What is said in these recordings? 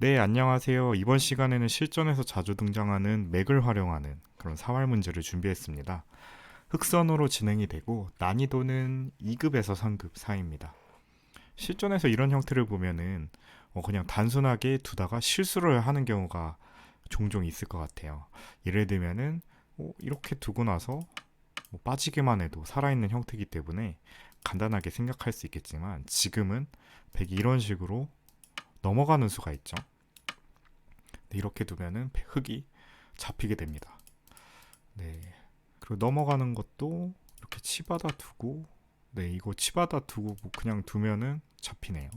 네, 안녕하세요. 이번 시간에는 실전에서 자주 등장하는 맥을 활용하는 그런 사활 문제를 준비했습니다. 흑선으로 진행이 되고 난이도는 2급에서 3급 사이입니다. 실전에서 이런 형태를 보면은 어, 그냥 단순하게 두다가 실수를 하는 경우가 종종 있을 것 같아요. 예를 들면은 어, 이렇게 두고 나서 뭐 빠지기만 해도 살아있는 형태이기 때문에 간단하게 생각할 수 있겠지만 지금은 백이 이런 식으로 넘어가는 수가 있죠. 네, 이렇게 두면은 흙이 잡히게 됩니다. 네. 그리고 넘어가는 것도 이렇게 치받아 두고 네, 이거 치받아 두고 뭐 그냥 두면은 잡히네요.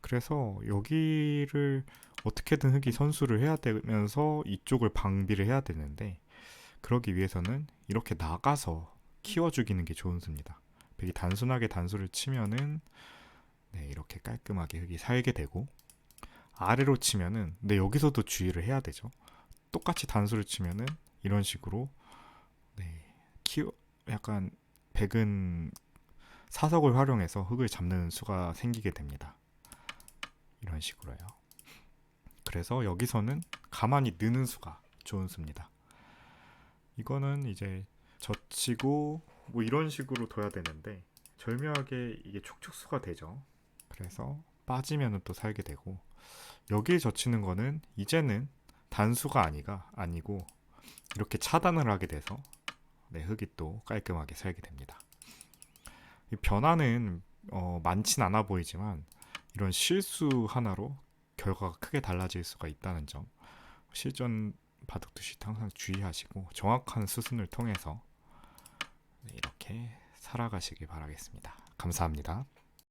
그래서 여기를 어떻게든 흙이 선수를 해야 되면서 이쪽을 방비를 해야 되는데 그러기 위해서는 이렇게 나가서 키워 죽이는 게 좋은 수입니다. 백이 단순하게 단수를 치면은 네, 이렇게 깔끔하게 흙이 살게 되고 아래로 치면은 근데 여기서도 주의를 해야 되죠. 똑같이 단수를 치면은 이런 식으로 네, 키워 약간 백은 사석을 활용해서 흙을 잡는 수가 생기게 됩니다. 이런 식으로요. 그래서 여기서는 가만히 느는 수가 좋은 수입니다. 이거는 이제 젖히고 뭐 이런 식으로 둬야 되는데 절묘하게 이게 촉촉수가 되죠. 그래서 빠지면은 또 살게 되고 여기에 젖히는 거는 이제는 단수가 아니가 아니고 이렇게 차단을 하게 돼서 네, 흙이 또 깔끔하게 살게 됩니다. 이 변화는 어, 많진 않아 보이지만 이런 실수 하나로 결과가 크게 달라질 수가 있다는 점 실전 바둑 두시 항상 주의하시고 정확한 수순을 통해서 네, 이렇게 살아가시길 바라겠습니다. 감사합니다.